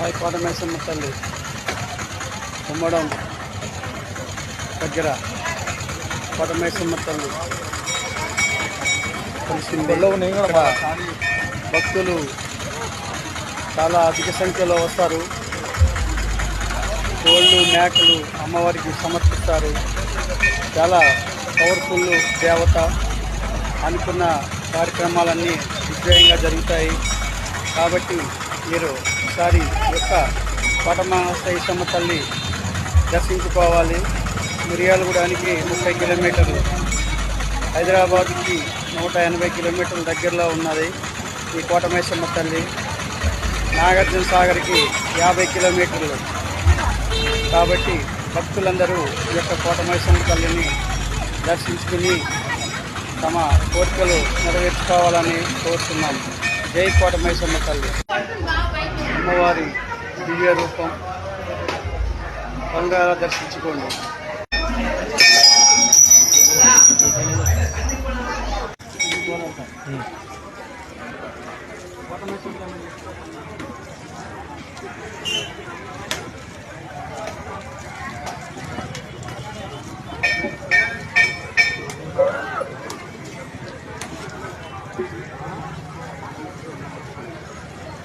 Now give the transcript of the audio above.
కోటమేసమ్మ తల్లి. ఉమ్మడం దగ్గర. కోటమేసమ్మ తల్లి. కలిసింది భక్తులు చాలా అధిక సంఖ్యలో వస్తారు. కోళ్ళు మేకలు అమ్మవారికి సమర్పిస్తారు. చాలా పవర్ఫుల్ దేవత అనుకున్న కార్యక్రమాలన్నీ విజయంగా జరుగుతాయి. కాబట్టి మీరు ఒకసారి యొక్క కోటమాసైసమ్మ తల్లి దర్శించుకోవాలి. మిర్యాలగూడానికి ముప్పై కిలోమీటర్లు. హైదరాబాద్కి నూట ఎనభై కిలోమీటర్ల దగ్గరలో ఉన్నది ఈ కోటమేశ్వరమ్మ తల్లి నాగార్జున సాగర్కి యాభై కిలోమీటర్లు. కాబట్టి భక్తులందరూ ఈ యొక్క కోటమేశ్వరమ్మ తల్లిని దర్శించుకుని తమ కోరికలు నెరవేర్చుకోవాలని కోరుతున్నాం. జై కోటమేశ్వరమ్మ తల్లి అమ్మవారి దివ్య రూపం బంగార దర్శించుకోండి